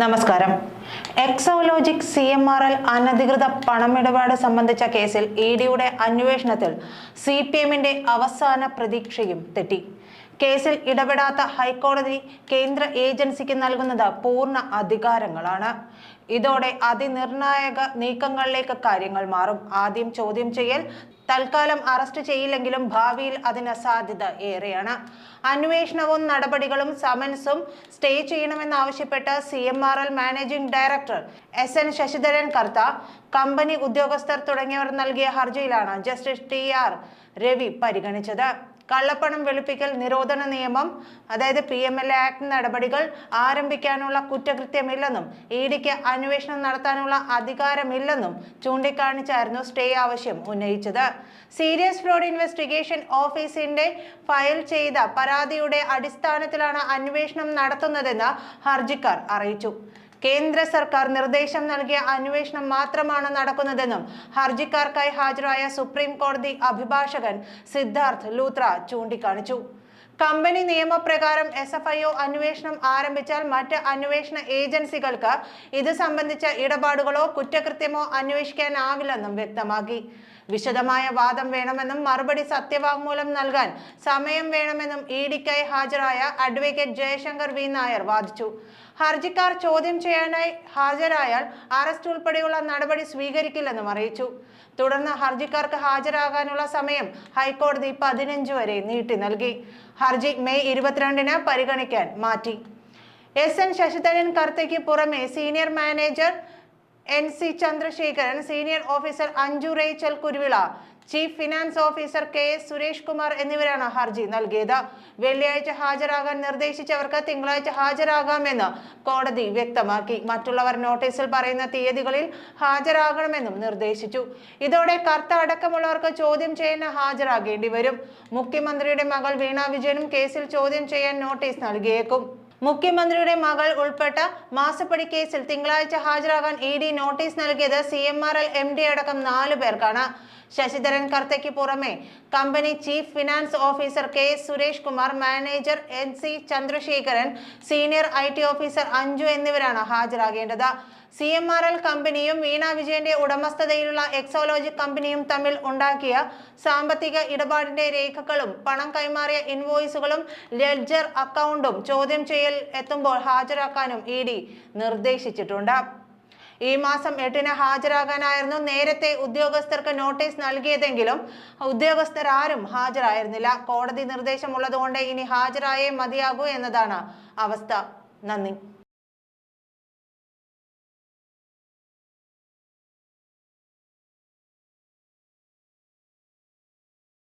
നമസ്കാരം. Exalogic C M R L അനധികൃത പണമിടപാട് സംബന്ധിച്ച കേസിൽ ഇ ഡിയുടെ അന്വേഷണത്തിൽ സി പി എമ്മിന്റെ അവസാന പ്രതീക്ഷയും തെറ്റി. കേസിൽ ഇടപെടാത്ത ഹൈക്കോടതി കേന്ദ്ര ഏജൻസിക്ക് നൽകുന്നത് പൂർണ അധികാരങ്ങളാണ്. ഇതോടെ അതിനിർണായക നീക്കങ്ങളിലേക്ക് കാര്യങ്ങൾ മാറും. ആദ്യം ചോദ്യം ചെയ്യൽ തൽക്കാലം അറസ്റ്റ് ചെയ്യില്ലെങ്കിലും ഭാവിയിൽ അതിന് സാധ്യത ഏറെയാണ്. അന്വേഷണവും നടപടികളും സമൻസും സ്റ്റേ ചെയ്യണമെന്നാവശ്യപ്പെട്ട് C M R L managing director S N Sasidharan Kartha company ഉദ്യോഗസ്ഥർ തുടങ്ങിയവർ നൽകിയ ഹർജിയിലാണ് ജസ്റ്റിസ് ടി ആർ രവി പരിഗണിച്ചത്. കള്ളപ്പണം വെളുപ്പിക്കൽ നിരോധന നിയമം അതായത് P M L A act നടപടികൾ ആരംഭിക്കാനുള്ള കുറ്റകൃത്യമില്ലെന്നും ഇ ഡിക്ക് അന്വേഷണം നടത്താനുള്ള അധികാരമില്ലെന്നും ചൂണ്ടിക്കാണിച്ചായിരുന്നു സ്റ്റേ ആവശ്യം ഉന്നയിച്ചത്. സീരിയസ് ഫ്രോഡ് ഇൻവെസ്റ്റിഗേഷൻ ഓഫീസിന്റെ ഫയൽ ചെയ്ത പരാതിയുടെ അടിസ്ഥാനത്തിലാണ് അന്വേഷണം നടത്തുന്നതെന്ന് ഹർജിക്കാർ അറിയിച്ചു. കേന്ദ്ര സർക്കാർ നിർദ്ദേശം നൽകിയ അന്വേഷണം മാത്രമാണ് നടക്കുന്നതെന്നും ഹർജിക്കാർക്കായി ഹാജരായ സുപ്രീം കോടതി അഭിഭാഷകൻ സിദ്ധാർത്ഥ് ലൂത്ര ചൂണ്ടിക്കാണിച്ചു. കമ്പനി നിയമപ്രകാരം എസ് എഫ് ഐ ഒ അന്വേഷണം ആരംഭിച്ചാൽ മറ്റ് അന്വേഷണ ഏജൻസികൾക്ക് ഇത് സംബന്ധിച്ച ഇടപാടുകളോ കുറ്റകൃത്യമോ അന്വേഷിക്കാനാവില്ലെന്നും വ്യക്തമാക്കി. വിശദമായ വാദം വേണമെന്നും മറുപടി സത്യവാങ്മൂലം നൽകാൻ സമയം വേണമെന്നും ഇ ഡിക്കായി ഹാജരായ അഡ്വക്കേറ്റ് ജയശങ്കർ വി. നായർ വാദിച്ചു. ഹർജിക്കാർ ചോദ്യം ചെയ്യാനായി ഹാജരായാൽ അറസ്റ്റ് ഉൾപ്പെടെയുള്ള നടപടി സ്വീകരിക്കില്ലെന്നും അറിയിച്ചു. തുടർന്ന് ഹർജിക്കാർക്ക് ഹാജരാകാനുള്ള സമയം ഹൈക്കോടതി പതിനഞ്ച് വരെ നീട്ടി നൽകി. ഹർജി മെയ് ഇരുപത്തിരണ്ടിന് പരിഗണിക്കാൻ മാറ്റി. എസ്. എൻ. ശശിധരൻ കർത്തയ്ക്ക് പുറമെ senior manager N C Chandrasekharan senior officer Anju Rachel Kuruvila chief finance officer K S Suresh Kumar എന്നിവരാണ് ഹർജി നൽകിയത്. വെള്ളിയാഴ്ച ഹാജരാകാൻ നിർദ്ദേശിച്ചവർക്ക് തിങ്കളാഴ്ച ഹാജരാകാമെന്ന് കോടതി വ്യക്തമാക്കി. മറ്റുള്ളവർ നോട്ടീസിൽ പറയുന്ന തീയതികളിൽ ഹാജരാകണമെന്നും നിർദ്ദേശിച്ചു. ഇതോടെ കർത്ത അടക്കമുള്ളവർക്ക് ചോദ്യം ചെയ്യാൻ ഹാജരാകേണ്ടി വരും മുഖ്യമന്ത്രിയുടെ മകൾ വീണ വിജയനും കേസിൽ ചോദ്യം ചെയ്യാൻ നോട്ടീസ് നൽകിയേക്കും. മുഖ്യമന്ത്രിയുടെ മകൾ ഉൾപ്പെട്ട മാസപ്പടി കേസിൽ തിങ്കളാഴ്ച ഹാജരാകാൻ ഇ ഡി നോട്ടീസ് നൽകിയത് C M R L M D അടക്കം നാലു പേർക്കാണ്. ശശിധരൻ കർത്തയ്ക്ക് പുറമെ company chief finance officer K Suresh Kumar manager N C Chandrasekharan senior I T officer Anju എന്നിവരാണ് ഹാജരാകേണ്ടത്. സി എം ആർ എൽ കമ്പനിയും വീണ വിജയന്റെ ഉടമസ്ഥതയിലുള്ള എക്സോലോജി കമ്പനിയും തമ്മിൽ ഉണ്ടാക്കിയ സാമ്പത്തിക ഇടപാടിന്റെ രേഖകളും പണം കൈമാറിയ ഇൻവോയ്സുകളും ലെഡ്ജർ അക്കൗണ്ടും ചോദ്യം ചെയ്യൽ എത്തുമ്പോൾ ഹാജരാക്കാനും ഇ ഡി നിർദ്ദേശിച്ചിട്ടുണ്ട്. ഈ മാസം എട്ടിന് ഹാജരാകാനായിരുന്നു നേരത്തെ ഉദ്യോഗസ്ഥർക്ക് നോട്ടീസ് നൽകിയതെങ്കിലും ഉദ്യോഗസ്ഥർ ആരും ഹാജരായിരുന്നില്ല. കോടതി നിർദ്ദേശമുള്ളതുകൊണ്ട് ഇനി ഹാജരായേ മതിയാകൂ എന്നതാണ് അവസ്ഥ. നന്ദി.